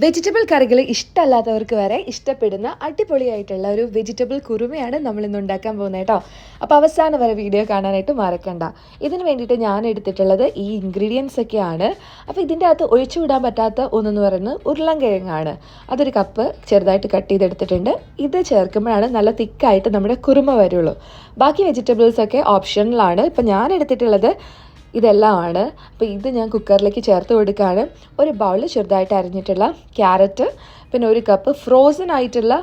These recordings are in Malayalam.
വെജിറ്റബിൾ കറികൾ ഇഷ്ടമല്ലാത്തവർക്ക് വരെ ഇഷ്ടപ്പെടുന്ന അടിപൊളിയായിട്ടുള്ള ഒരു വെജിറ്റബിൾ കുറുമയാണ് നമ്മൾ ഇന്ന് ഉണ്ടാക്കാൻ പോകുന്നത് കേട്ടോ. അപ്പോൾ അവസാനം വരെ വീഡിയോ കാണാനായിട്ട് മറക്കണ്ട. ഇതിന് വേണ്ടിയിട്ട് ഞാൻ എടുത്തിട്ടുള്ളത് ഈ ഇൻഗ്രീഡിയൻസ് ഒക്കെയാണ്. അപ്പോൾ ഇതിന്റെ അകത്ത് ഒഴിച്ചു വിടാൻ പറ്റാത്ത ഒന്നെന്ന് പറയുന്നത് ഉരുളൻകിഴങ്ങാണ്. അതൊരു കപ്പ് ചെറുതായിട്ട് കട്ട് ചെയ്തെടുത്തിട്ടുണ്ട്. ഇത് ചേർക്കുമ്പോഴാണ് നല്ല തിക്കായിട്ട് നമ്മുടെ കുറുമ വരുള്ളൂ. ബാക്കി വെജിറ്റബിൾസ് ഒക്കെ ഓപ്ഷനിലാണ് ഇപ്പം ഞാൻ എടുത്തിട്ടുള്ളത് ഇതെല്ലാമാണ്. അപ്പോൾ ഇത് ഞാൻ കുക്കറിലേക്ക് ചേർത്ത് കൊടുക്കുകയാണ് ഒരു ബൗളിൽ ചെറുതായിട്ട് അരിഞ്ഞിട്ടുള്ള ക്യാരറ്റ് പിന്നെ ഒരു കപ്പ് ഫ്രോസൺ ആയിട്ടുള്ള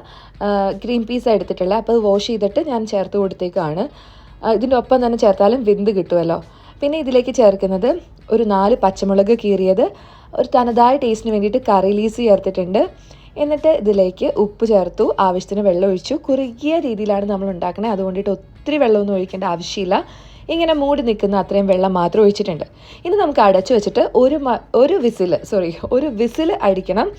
ഗ്രീൻ പീസ് എടുത്തിട്ടുള്ള അപ്പോൾ അത് വാഷ് ചെയ്തിട്ട് ഞാൻ ചേർത്ത് കൊടുത്തേക്കാണ്. ഇതിന്റെ ഒപ്പം തന്നെ ചേർത്താലും വിന്ത് കിട്ടുമല്ലോ. പിന്നെ ഇതിലേക്ക് ചേർക്കുന്നത് ഒരു നാല് പച്ചമുളക് കീറിയത് ഒരു തനതായ ടേസ്റ്റിന് വേണ്ടിയിട്ട് കറി ലീസ് ചേർത്തിട്ടുണ്ട്. എന്നിട്ട് ഇതിലേക്ക് ഉപ്പ് ചേർത്തു. ആവശ്യത്തിന് വെള്ളം ഒഴിച്ചു. കുറുകിയ രീതിയിലാണ് നമ്മൾ ഉണ്ടാക്കുന്നത് അതുകൊണ്ടിട്ട് ഒത്തിരി വെള്ളമൊന്നും ഒഴിക്കേണ്ട ആവശ്യമില്ല. ഇങ്ങനെ മൂടി നിൽക്കുന്ന അത്രയും വെള്ളം മാത്രം ഒഴിച്ചിട്ടുണ്ട്. ഇനി നമുക്ക് അടച്ചു വെച്ചിട്ട് ഒരു ഒരു വിസിൽ സോറി ഒരു വിസിൽ അടിക്കണം.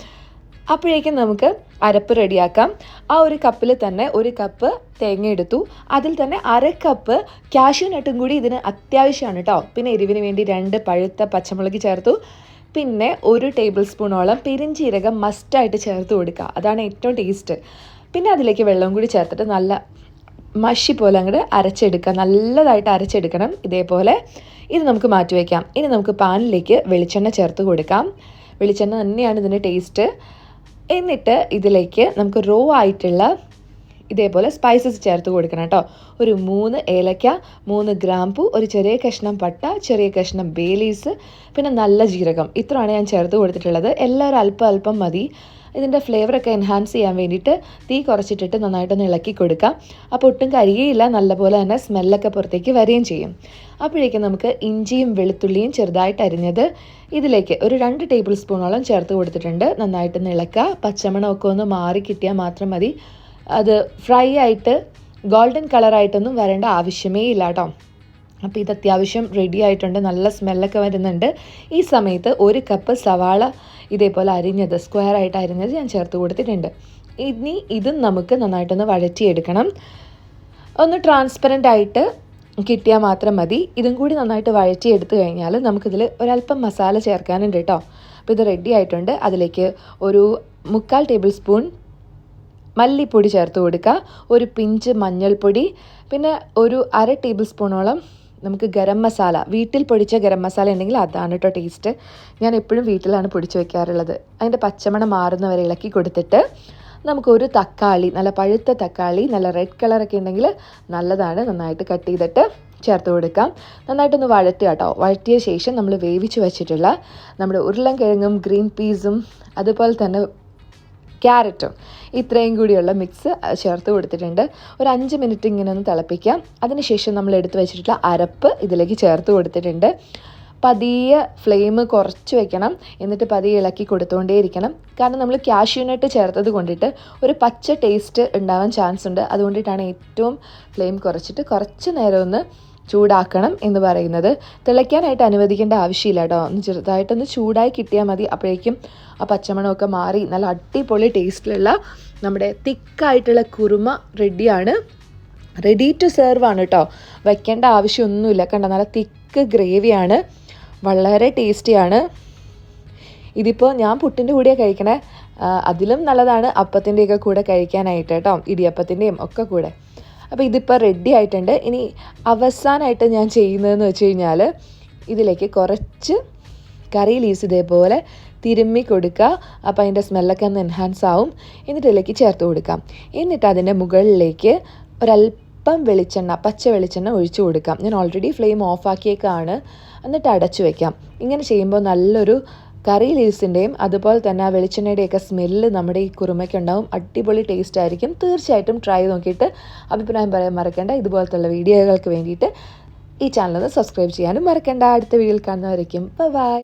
അപ്പോഴേക്കും നമുക്ക് അരപ്പ് റെഡിയാക്കാം. ആ ഒരു കപ്പിൽ തന്നെ ഒരു കപ്പ് തേങ്ങ എടുത്തു. അതിൽ തന്നെ അര കപ്പ് കാഷ്യൂ നട്ടും കൂടി ഇതിന് അത്യാവശ്യമാണ് കേട്ടോ പിന്നെ എരിവിന് വേണ്ടി രണ്ട് പഴുത്ത പച്ചമുളക് ചേർത്തു. പിന്നെ ഒരു ടേബിൾ സ്പൂണോളം പെരിഞ്ചീരകം മസ്റ്റായിട്ട് ചേർത്ത് കൊടുക്കുക. അതാണ് ഏറ്റവും ടേസ്റ്റ് പിന്നെ അതിലേക്ക് വെള്ളം കൂടി ചേർത്തിട്ട് നല്ല മഷി പോലെ അങ്ങോട്ട് അരച്ചെടുക്കുക. നല്ലതായിട്ട് അരച്ചെടുക്കണം. ഇതേപോലെ ഇത് നമുക്ക് മാറ്റി വയ്ക്കാം ഇനി നമുക്ക് പാനിലേക്ക് വെളിച്ചെണ്ണ ചേർത്ത് കൊടുക്കാം. വെളിച്ചെണ്ണ തന്നെയാണ് ഇതിന്റെ ടേസ്റ്റ്. എന്നിട്ട് ഇതിലേക്ക് നമുക്ക് റോ ആയിട്ടുള്ള ഇതേപോലെ സ്പൈസസ് ചേർത്ത് കൊടുക്കണം കേട്ടോ. ഒരു മൂന്ന് ഏലക്ക മൂന്ന് ഗ്രാമ്പു ഒരു ചെറിയ കഷ്ണം പട്ട ചെറിയ കഷ്ണം ബേലീസ് പിന്നെ നല്ല ജീരകം. ഇത്രയാണ് ഞാൻ ചേർത്ത് കൊടുത്തിട്ടുള്ളത്. എല്ലാവരും അല്പം അല്പം മതി. ഇതിന്റെ ഫ്ലേവറൊക്കെ എൻഹാൻസ് ചെയ്യാൻ വേണ്ടിയിട്ട് തീ കുറച്ചിട്ടിട്ട് നന്നായിട്ടൊന്ന് ഇളക്കി കൊടുക്കാം. അപ്പോൾ ഒട്ടും കരിയയില്ല നല്ലപോലെ തന്നെ സ്മെല്ലൊക്കെ പുറത്തേക്ക് വരികയും ചെയ്യും. അപ്പോഴേക്കും നമുക്ക് ഇഞ്ചിയും വെളുത്തുള്ളിയും ചെറുതായിട്ട് അരിഞ്ഞത് ഇതിലേക്ക് ഒരു രണ്ട് ടേബിൾ സ്പൂണോളം ചേർത്ത് കൊടുത്തിട്ടുണ്ട്. നന്നായിട്ടൊന്ന് ഇളക്കുക. പച്ചമണമൊക്കെ ഒന്ന് മാറി കിട്ടിയാൽ മാത്രം മതി. അത് ഫ്രൈ ആയിട്ട് ഗോൾഡൻ കളറായിട്ടൊന്നും വരേണ്ട ആവശ്യമേ ഇല്ല കേട്ടോ അപ്പോൾ ഇത് അത്യാവശ്യം റെഡി ആയിട്ടുണ്ട്. നല്ല സ്മെല്ലൊക്കെ വരുന്നുണ്ട്. ഈ സമയത്ത് ഒരു കപ്പ് സവാള ഇതേപോലെ അരിഞ്ഞത് സ്ക്വയർ ആയിട്ട് അരിഞ്ഞത് ഞാൻ ചേർത്ത് കൊടുത്തിട്ടുണ്ട്. ഇനി ഇതും നമുക്ക് നന്നായിട്ടൊന്ന് വഴറ്റിയെടുക്കണം. ഒന്ന് ട്രാൻസ്പെറന്റ് ആയിട്ട് കിട്ടിയാൽ മാത്രം മതി. ഇതും കൂടി നന്നായിട്ട് വഴറ്റി വഴറ്റിയെടുത്ത് കഴിഞ്ഞാൽ നമുക്കിതിൽ ഒരല്പം മസാല ചേർക്കാനുണ്ട് കേട്ടോ. അപ്പോൾ ഇത് റെഡി ആയിട്ടുണ്ട്. അതിലേക്ക് ഒരു മുക്കാൽ ടേബിൾ സ്പൂൺ മല്ലിപ്പൊടി ചേർത്ത് കൊടുക്കുക. ഒരു പിഞ്ച് മഞ്ഞൾപ്പൊടി. പിന്നെ ഒരു അര ടേബിൾ സ്പൂണോളം നമുക്ക് ഗരം മസാല വീട്ടിൽ പൊടിച്ച ഗരം മസാല ഉണ്ടെങ്കിൽ അതാണ് കേട്ടോ ടേസ്റ്റ് ഞാൻ എപ്പോഴും വീട്ടിലാണ് പൊടിച്ച് വെക്കാറുള്ളത്. അതിന്റെ പച്ചമണം മാറുന്നവരെ ഇളക്കി കൊടുത്തിട്ട് നമുക്കൊരു തക്കാളി നല്ല പഴുത്ത തക്കാളി നല്ല റെഡ് കളറൊക്കെ ഉണ്ടെങ്കിൽ നല്ലതാണ് നന്നായിട്ട് കട്ട് ചെയ്തിട്ട് ചേർത്ത് കൊടുക്കാം. നന്നായിട്ടൊന്ന് വഴറ്റുക കേട്ടോ വഴറ്റിയ ശേഷം നമ്മൾ വേവിച്ച് വെച്ചിട്ടുള്ള നമ്മുടെ ഉരുളൻ കിഴങ്ങും ഗ്രീൻ പീസും അതുപോലെ തന്നെ ക്യാരറ്റും. ഇത്രയും കൂടിയുള്ള മിക്സ് ചേർത്ത് കൊടുത്തിട്ടുണ്ട്. ഒരു അഞ്ച് മിനിറ്റ് ഇങ്ങനെ ഒന്ന് തിളപ്പിക്കാം. അതിനുശേഷം നമ്മൾ എടുത്ത് വെച്ചിട്ടുള്ള അരപ്പ് ഇതിലേക്ക് ചേർത്ത് കൊടുത്തിട്ടുണ്ട്. പതിയെ ഫ്ലെയിം കുറച്ച് വെക്കണം. എന്നിട്ട് പതിയെ ഇളക്കി കൊടുത്തുകൊണ്ടേയിരിക്കണം കാരണം നമ്മൾ കാഷ്യൂനട്ട് ചേർത്തത് കൊണ്ടിട്ട് ഒരു പച്ച ടേസ്റ്റ് ഉണ്ടാവാൻ ചാൻസ് ഉണ്ട്. അതുകൊണ്ടിട്ടാണ് ഏറ്റവും ഫ്ലെയിം കുറച്ചിട്ട് കുറച്ച് നേരം ഒന്ന് ചൂടാക്കണം എന്ന് പറയുന്നത്. തിളയ്ക്കാനായിട്ട് അനുവദിക്കേണ്ട ആവശ്യമില്ല കേട്ടോ ഒന്ന് ചെറുതായിട്ടൊന്ന് ചൂടായി കിട്ടിയാൽ മതി. അപ്പോഴേക്കും ആ പച്ചമണമൊക്കെ മാറി നല്ല അടിപൊളി ടേസ്റ്റിലുള്ള നമ്മുടെ തിക്കായിട്ടുള്ള കുറുമ റെഡിയാണ്. റെഡി ടു സെർവ് ആണ് കേട്ടോ വയ്ക്കേണ്ട ആവശ്യമൊന്നുമില്ല. കണ്ടോ? നല്ല തിക്ക് ഗ്രേവിയാണ്. വളരെ ടേസ്റ്റിയാണ്. ഇതിപ്പോൾ ഞാൻ പുട്ടിന്റെ കൂടെയാണ് കഴിക്കണേ. അതിലും നല്ലതാണ് അപ്പത്തിന്റെയൊക്കെ കൂടെ കഴിക്കാനായിട്ട് കേട്ടോ ഇടിയപ്പത്തിന്റെയും ഒക്കെ കൂടെ. അപ്പോൾ ഇതിപ്പോൾ റെഡി ആയിട്ടുണ്ട്. ഇനി അവസാനമായിട്ട് ഞാൻ ചെയ്യുന്നതെന്ന് വെച്ച് കഴിഞ്ഞാൽ ഇതിലേക്ക് കുറച്ച് കറി ലീസ് ഇതേപോലെ തിരുമ്മി കൊടുക്കുക. അപ്പോൾ അതിന്റെ സ്മെല്ലൊക്കെ ഒന്ന് എൻഹാൻസ് ആവും. എന്നിട്ട് ഇതിലേക്ക് ചേർത്ത് കൊടുക്കാം. എന്നിട്ട് അതിന്റെ മുകളിലേക്ക് ഒരല്പം വെളിച്ചെണ്ണ പച്ച വെളിച്ചെണ്ണ ഒഴിച്ചു കൊടുക്കാം. ഞാൻ ഓൾറെഡി ഫ്ലെയിം ഓഫാക്കിയേക്കാണ് എന്നിട്ട് അടച്ചു വയ്ക്കാം ഇങ്ങനെ ചെയ്യുമ്പോൾ നല്ലൊരു കറി ലീവ്സിന്റെയും അതുപോലെ തന്നെ ആ വെളിച്ചെണ്ണയുടെയൊക്കെ സ്മെല്ല് നമ്മുടെ ഈ കുറുമയ്ക്കുണ്ടാവും. അടിപൊളി ടേസ്റ്റ് ആയിരിക്കും. തീർച്ചയായിട്ടും ട്രൈ നോക്കിയിട്ട് അഭിപ്രായം പറയാൻ മറക്കേണ്ട. ഇതുപോലത്തുള്ള വീഡിയോകൾക്ക് വേണ്ടിയിട്ട് ഈ ചാനൽ ഒന്ന് സബ്സ്ക്രൈബ് ചെയ്യാനും മറക്കേണ്ട. അടുത്ത വീഡിയോയിൽ കാണുന്നവരേക്കും. ബൈ